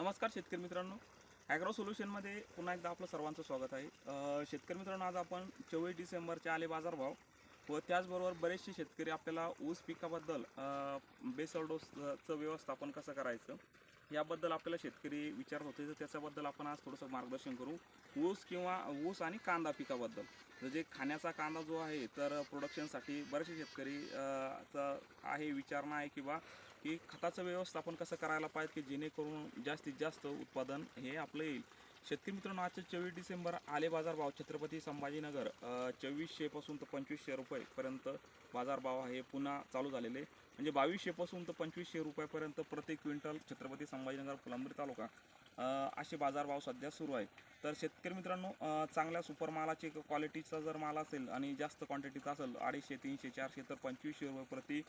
नमस्कार शेतकरी मित्रांनो. ॲग्रो सोल्युशनमध्ये पुन्हा एकदा आपलं सर्वांचं स्वागत आहे. शेतकरी मित्रांनो आज आपण चोवीस डिसेंबरचे आले बाजारभाव व त्याचबरोबर बरेचसे शेतकरी आपल्याला ऊस पिकाबद्दल अ, बेसल डोसचं व्यवस्थापन कसं करायचं याबद्दल आपल्याला शेतकरी विचारत होते. तर त्याच्याबद्दल आपण आज थोडंसं मार्गदर्शन करू. ऊस किंवा ऊस आणि कांदा पिकाबद्दल. म्हणजे जे खाण्याचा कांदा जो आहे तर प्रोडक्शनसाठी बरेचसे शेतकरी चा आहे विचारणा आहे किंवा की खताचं व्यवस्थापन कसं करायला पाहिजे की जेणेकरून जास्तीत जास्त उत्पादन हे आपलं येईल. शेतकरी मित्रांनो आजचे चोवीस डिसेंबर आले बाजारभाव छत्रपती संभाजीनगर चोवीसशेपासून तर पंचवीसशे रुपयेपर्यंत बाजारभाव हे पुन्हा चालू झालेले. म्हणजे बावीसशेपासून तर पंचवीसशे रुपयापर्यंत प्रति क्विंटल छत्रपती संभाजीनगर फुलंब्री तालुका. असे बाजारभाव सध्या सुरू आहे तर शेतकरी मित्रांनो चांगल्या सुपर मालाची क्वालिटीचा जर माल असेल आणि जास्त क्वांटिटीचा असेल अडीचशे तीनशे चारशे तर पंचवीसशे रुपये प्रति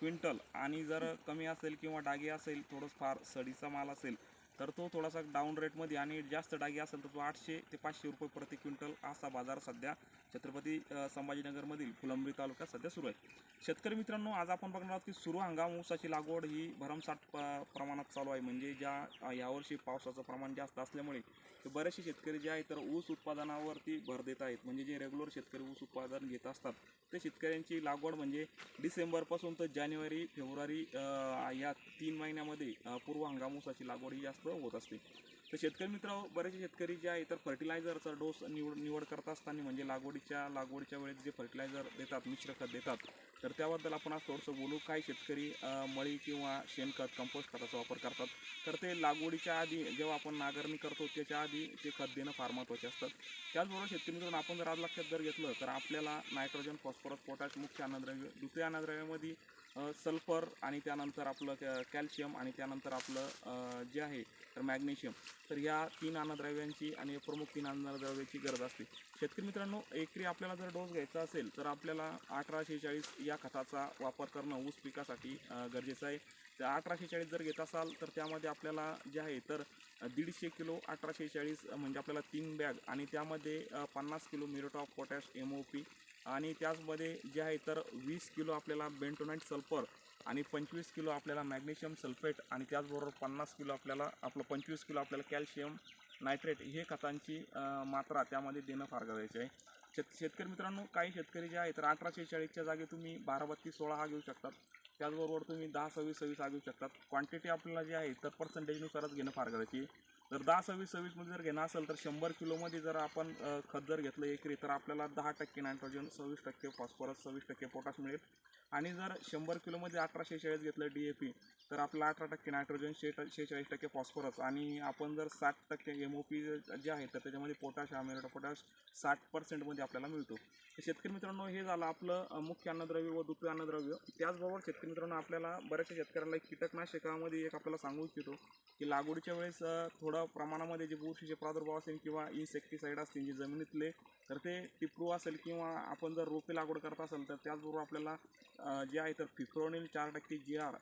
क्विंटल आणि जर कमी असेल किंवा डागी असेल थोडं फार सडीचा माल असेल तर तो थोडासा डाऊन रेटमध्ये आणि जास्त डागी असेल तर तो आठशे ते पाचशे रुपये प्रति क्विंटल असा बाजार सध्या छत्रपती संभाजीनगरमधील फुलंब्री तालुक्यात सध्या सुरू आहे. शेतकरी मित्रांनो आज आपण बघणार आहोत की सुरू हंगाम ऊसाची लागवड ही भरमसाठ प- प्रमाणात चालू आहे. म्हणजे ज्या यावर्षी पावसाचं प्रमाण जास्त असल्यामुळे ते बरेचसे शेतकरी जे आहेत तर ऊस उत्पादनावरती भर देत आहेत. म्हणजे जे रेग्युलर शेतकरी ऊस उत्पादन घेत असतात फक्त शेतकऱ्यांची लागवड म्हणजे डिसेंबरपासून तर जानेवारी फेब्रुवारी या तीन महिन्यामध्ये पूर्व हंगाम ऊसाची लागवड ही जास्त होत असते. तर शेतकरी मित्र बरेचसे शेतकरी जे आहे तर फर्टिलायझरचा डोस निवड निवड करत असताना म्हणजे लागवडीच्या लागवडीच्या वेळेस जे फर्टिलायझर देतात मिश्र खत देतात तर त्याबद्दल आपण आज थोडंसं बोलू. काही शेतकरी मळी किंवा शेणखत कंपोस्ट खताचा वापर करतात. तर ते लागवडीच्या आधी जेव्हा आपण नांगरणी करतो त्याच्या आधी ते खत देणं फार महत्त्वाचे असतात. त्याचबरोबर शेतकरी मित्रांनो आपण जर आज लक्षात जर घेतलं तर आपल्याला नायट्रोजन फॉस्फरस पोटॅश मुख्य अन्नद्रव्य दुसऱ्या अन्नद्रव्यामध्ये सल्फर आणि त्यानंतर आपलं कॅ कॅल्शियम आणि त्यानंतर आपलं जे आहे तर मॅग्नेशियम. तर ह्या तीन अन्नद्रव्यांची आणि प्रमुख तीन अन्नद्रव्याची गरज असते. शेतकरी मित्रांनो एकरी आपल्याला जर डोस घ्यायचा असेल तर आपल्याला अठराशे चाळीस या खताचा वापर करणं ऊस पिकासाठी गरजेचं आहे. तर अठराशे चाळीस जर घेत असाल तर त्यामध्ये आपल्याला जे आहे तर दीडशे किलो अठराशे चाळीस म्हणजे आपल्याला तीन बॅग आणि त्यामध्ये पन्नास kilo muriate of potash M O P आणि त्याचमध्ये जे आहे तर वीस किलो आपल्याला बेंटोनाईट सल्फर आणि पंचवीस किलो आपल्याला मॅग्नेशियम सल्फेट आणि त्याचबरोबर पन्नास किलो आपल्याला आपलं पंचवीस किलो आपल्याला कॅल्शियम नायट्रेट हे खतांची मात्रा त्यामध्ये देणं फार गरजेचं आहे. शेत शेतकरी मित्रांनो काही शेतकरी जे आहेत तर अठराशे चाळीसच्या जागी तुम्ही बारा बत्तीस सोळा हा घेऊ शकतात. त्याचबरोबर तुम्ही दहा सव्वीस सव्वीस हा घेऊ शकतात. क्वांटिटी आपल्याला जी आहे तर पर्सेंटेजनुसारच घेणं फार गरजेची आहे. तर दहा सव्वीस सव्वीसमध्ये जर घेणं असेल तर शंभर किलोमध्ये जर आपण खत जर घेतलं एकरी तर आपल्याला दहा टक्के नायट्रोजन सव्वीस टक्के फॉस्फरस सव्वीस टक्के पोटाश मिळेल. आणि जर शंभर किलोमध्ये अठराशे चाळीस घेतलं डी ए पी तर आपला अठरा टक्के नायट्रोजन शे शेहेचाळीस टक्के फॉस्फरस आणि आपण जर साठ टक्के एम ओ पी जे आहे तर त्याच्यामध्ये पोटॅश अमेरिका पोटॅश साठ पर्सेंटमध्ये आपल्याला मिळतो. तर शेतकरी मित्रांनो हे झालं आपलं मुख्य अन्नद्रव्य व द्वितीय अन्नद्रव्य. त्याचबरोबर शेतकरी मित्रांनो आपल्याला बऱ्याचशा शेतकऱ्यांना एक कीटकनाशकामध्ये एक आपल्याला सांगू इच्छितो की लागवडीच्या वेळेस थोडं प्रमाणामध्ये जे बुरशीचे प्रादुर्भाव असेल किंवा इन्सेक्टिसाईड असतील जे जमिनीतले तर ते टिपरू असेल किंवा आपण जर रोपे लागवड करत असेल तर त्याचबरोबर आपल्याला जे आहे तर फिफ्रोनिल चार टक्के जी आर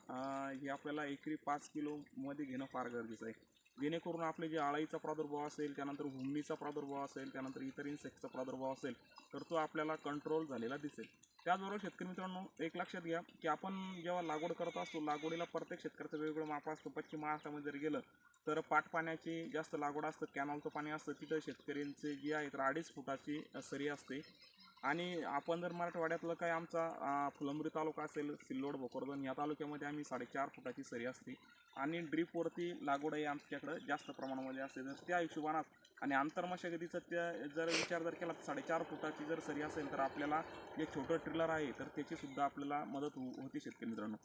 हे आपल्याला एकरी पाच किलोमध्ये घेणं फार गरजेचं आहे. जेणेकरून आपले जे आळाईचा प्रादुर्भाव असेल त्यानंतर हुमणीचा प्रादुर्भाव असेल त्यानंतर इतर इन्सेक्टचा प्रादुर्भाव असेल तर तो आपल्याला कंट्रोल झालेला दिसेल. त्याचबरोबर शेतकरी मित्रांनो एक लक्षात घ्या की आपण जेव्हा लागवड करत असतो लागवडीला प्रत्येक शेतकऱ्याचं वेगवेगळं माप असतं. पश्चिम महाराष्ट्रामध्ये जर गेलं तर पाटपाण्याची जास्त लागवड असतं कॅनॉलचं पाणी असतं. तिथं शेतकऱ्यांचे जे आहे तर अडीच फुटाची सरी असते. आणि आपण जर मराठवाड्यातलं काय आमचा फुलंब्री तालुका असेल सिल्लोड भोकरदन या तालुक्यामध्ये आम्ही साडेचार फुटाची सरी असते. आणि ड्रीपवरती लागवडही आमच्याकडं जास्त प्रमाणामध्ये असते. जर त्या हिशोबानं आणि आंतरमशागतीचं त्या जर विचार जर केला तर साडेचार फुटाची जर सरी असेल तर आपल्याला जे छोटं ट्रिलर आहे तर त्याचीसुद्धा आपल्याला मदत हो होती शेतकरी मित्रांनो.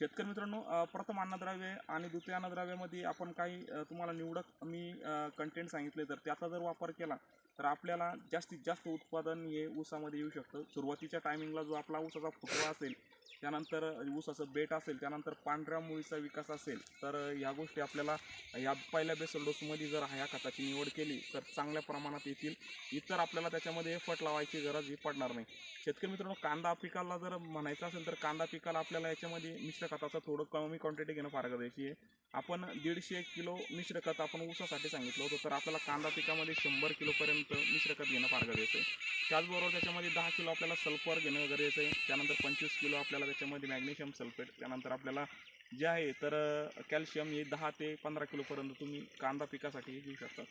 शेतकरी मित्रांनो प्रथम अन्नद्रव्य आणि द्वितीय अन्नद्रव्यामध्ये आपण काही तुम्हाला निवडक मी कंटेंट सांगितले तर त्याचा जर वापर केला तर आपल्याला जास्तीत जास्त उत्पादन हे ऊसामध्ये येऊ शकतं. सुरुवातीच्या टायमिंगला जो आपला ऊसाचा फुटवा असेल त्यानंतर ऊसाचं बेट असेल त्यानंतर पांढऱ्या मुळीचा विकास असेल तर ह्या गोष्टी आपल्याला या पहिल्या बेसल डोसमध्ये जर ह्या खताची निवड केली तर चांगल्या प्रमाणात येतील. इतर आपल्याला त्याच्यामध्ये एफर्ट लावायची गरज ही पडणार नाही. शेतकरी मित्रांनो कांदा पिकाला जर म्हणायचं असेल तर कांदा पिकाला आपल्याला याच्यामध्ये मिश्र खताचं थोडं कमी क्वांटिटी घेणं फार गरजेची आहे. आपण दीडशे किलो मिश्र खत आपण ऊसासाठी सांगितलं होतं तर आपल्याला कांदा पिकामध्ये शंभर किलोपर्यंत मिश्र खत घेणं फार गरजेचं आहे. त्याचबरोबर त्याच्यामध्ये दहा किलो आपल्याला सल्फर घेणं गरजेचं आहे. त्यानंतर पंचवीस किलो आपल्याला त्याच्यामध्ये मॅग्नेशियम सल्फेट त्यानंतर आपल्याला जे आहे तर कॅल्शियम हे दहा ते पंधरा किलोपर्यंत तुम्ही कांदा पिकासाठी घेऊ शकता.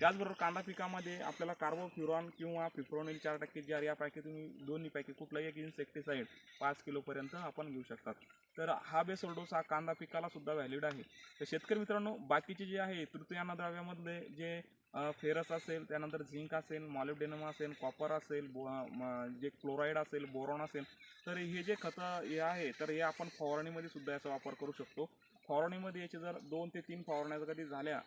त्याचबरोबर कांदा पिकामध्ये आपल्याला कार्बोफ्युरॉन किंवा फिफ्रोनिल चार टक्के जी यापैकी तुम्ही दोन्हीपैकी कुठलाही एक इन्सेक्टिसाईड पाच किलोपर्यंत आपण घेऊ शकतात. तर हा बेसोल्डोस डोस हा कांदा पिकाला सुद्धा व्हॅलिड आहे. तर शेतकरी मित्रांनो बाकीचे जे आहे तृतीयाना द्रव्यामधले जे फेरस असेल त्यानंतर झिंक असेल मॉलिब्डेनम असेल कॉपर असेल बो जे क्लोराईड असेल बोरॉन असेल तर हे जे खतं हे आहे तर हे आपण फवारणीमध्ये सुद्धा याचा वापर करू शकतो. फवारणीमध्ये याचे जर दोन ते तीन फवारण्या जर कधी झाल्या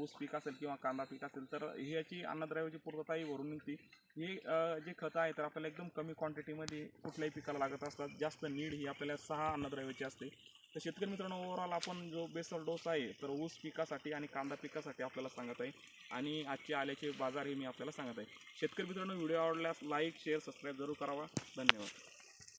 ऊस पीक असेल किंवा कांदा पीक असेल तर ह्याची अन्नद्रव्याची पूर्तताही भरून निघते. ही जे खतं आहे तर आपल्याला एकदम कमी क्वांटिटीमध्ये कुठल्याही पिकाला लागत असतात. जास्त नीड ही आपल्याला सहा अन्नद्रव्याची असते. तर शेतकरी मित्रांनो ओव्हरऑल आपण जो बेसल डोस आहे तर ऊस पिकासाठी आणि कांदा पिकासाठी आपल्याला सांगत आहे. आणि आजचे आल्याचे बाजार हे मी आपल्याला सांगत आहे. शेतकरी मित्रांनो व्हिडिओ आवडल्यास लाईक शेअर सबस्क्राईब जरूर करावा. धन्यवाद.